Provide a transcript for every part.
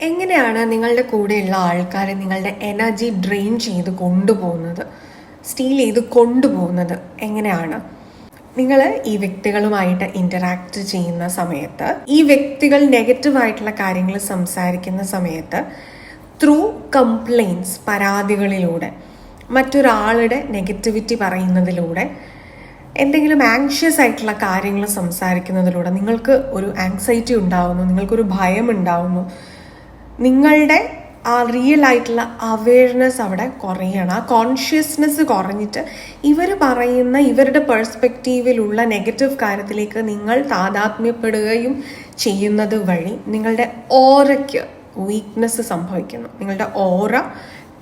എങ്ങനെയാണ് നിങ്ങളുടെ കൂടെയുള്ള ആൾക്കാരെ നിങ്ങളുടെ എനർജി ഡ്രെയിൻ ചെയ്ത് കൊണ്ടുപോകുന്നത്? സ്റ്റീൽ ചെയ്ത് കൊണ്ടുപോകുന്നത് എങ്ങനെയാണ്? നിങ്ങൾ ഈ വ്യക്തികളുമായിട്ട് ഇന്ററാക്ട് ചെയ്യുന്ന സമയത്ത് ഈ വ്യക്തികൾ നെഗറ്റീവായിട്ടുള്ള കാര്യങ്ങൾ സംസാരിക്കുന്ന സമയത്ത് ത്രൂ കംപ്ലൈൻസ് പരാതികളിലൂടെ മറ്റൊരാളുടെ നെഗറ്റിവിറ്റി പറയുന്നതിലൂടെ എന്തെങ്കിലും ആങ്ഷ്യസ് ആയിട്ടുള്ള കാര്യങ്ങൾ സംസാരിക്കുന്നതിലൂടെ നിങ്ങൾക്ക് ഒരു ആങ്സൈറ്റി ഉണ്ടാവുന്നു നിങ്ങൾക്കൊരു ഭയം ഉണ്ടാവുന്നു നിങ്ങളുടെ ആ റിയൽ ആയിട്ടുള്ള അവയർനെസ് അവിടെ കുറയണം. ആ കോൺഷ്യസ്നെസ് കുറഞ്ഞിട്ട് ഇവർ പറയുന്ന ഇവരുടെ പെർസ്പെക്റ്റീവിലുള്ള നെഗറ്റീവ് കാര്യത്തിലേക്ക് നിങ്ങൾ താതാത്മ്യപ്പെടുകയും ചെയ്യുന്നത് വഴി നിങ്ങളുടെ ഓറയ്ക്ക് വീക്ക്നെസ് സംഭവിക്കുന്നു. നിങ്ങളുടെ ഓറ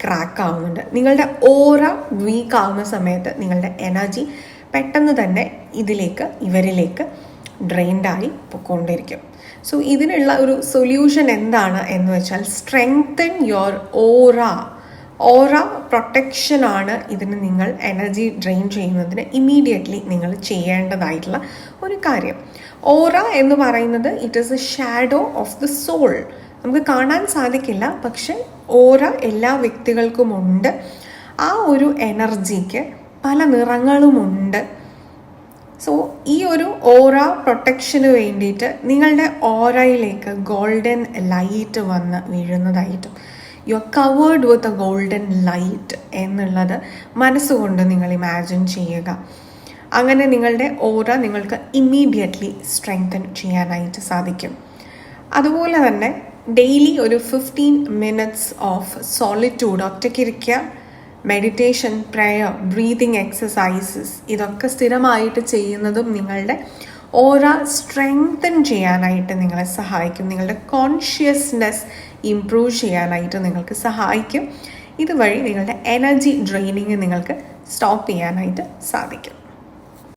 ക്രാക്ക് ആവുന്നുണ്ട്. നിങ്ങളുടെ ഓറ വീക്ക് ആവുന്ന സമയത്ത് നിങ്ങളുടെ എനർജി പെട്ടെന്ന് തന്നെ ഇതിലേക്ക് ഇവരിലേക്ക് ഡ്രെയിൻഡായി പൊക്കോണ്ടിരിക്കും. സോ ഇതിനുള്ള ഒരു സൊല്യൂഷൻ എന്താണ് എന്ന് വെച്ചാൽ സ്ട്രെങ്തൻ യുവർ ഓറ ഓറ പ്രൊട്ടക്ഷനാണ് ഇതിന് നിങ്ങൾ എനർജി ഡ്രെയിൻ ചെയ്യുന്നതിന് ഇമ്മീഡിയറ്റ്ലി നിങ്ങൾ ചെയ്യേണ്ടതായിട്ടുള്ള ഒരു കാര്യം. ഓറ എന്ന് പറയുന്നത് it is a shadow of the soul നമുക്ക് കാണാൻ സാധിക്കില്ല പക്ഷെ ഓറ എല്ലാ വ്യക്തികൾക്കുമുണ്ട് ആ ഒരു എനർജിക്ക് പല നിറങ്ങളുമുണ്ട്. സോ ഈ ഒരു ഓറ പ്രൊട്ടക്ഷന് വേണ്ടിയിട്ട് നിങ്ങളുടെ ഓറയിലേക്ക് ഗോൾഡൻ ലൈറ്റ് വന്ന് വീഴുന്നതായിട്ടും you are covered with a golden light എന്നുള്ളത് മനസ്സുകൊണ്ട് നിങ്ങൾ ഇമാജിൻ ചെയ്യുക. അങ്ങനെ നിങ്ങളുടെ ഓറ നിങ്ങൾക്ക് ഇമ്മീഡിയറ്റ്ലി സ്ട്രെങ്തൻ ചെയ്യാനായിട്ട് സാധിക്കും. അതുപോലെ തന്നെ ഡെയിലി ഒരു ഫിഫ്റ്റീൻ മിനിറ്റ്സ് ഓഫ് സോളിറ്റ്യൂഡ് ഒറ്റയ്ക്കിരിക്കുക മെഡിറ്റേഷൻ പ്രയർ ബ്രീതിങ് എക്സസൈസസ് ഇതൊക്കെ സ്ഥിരമായിട്ട് ചെയ്യുന്നതും നിങ്ങളുടെ ഓറ സ്ട്രെങ്തൻ ചെയ്യാനായിട്ട് നിങ്ങളെ സഹായിക്കും. നിങ്ങളുടെ കോൺഷ്യസ്നെസ് ഇംപ്രൂവ് ചെയ്യാനായിട്ട് നിങ്ങൾക്ക് സഹായിക്കും. ഇതുവഴി നിങ്ങളുടെ എനർജി ഡ്രെയിനിങ് നിങ്ങൾക്ക് സ്റ്റോപ്പ് ചെയ്യാനായിട്ട് സാധിക്കും.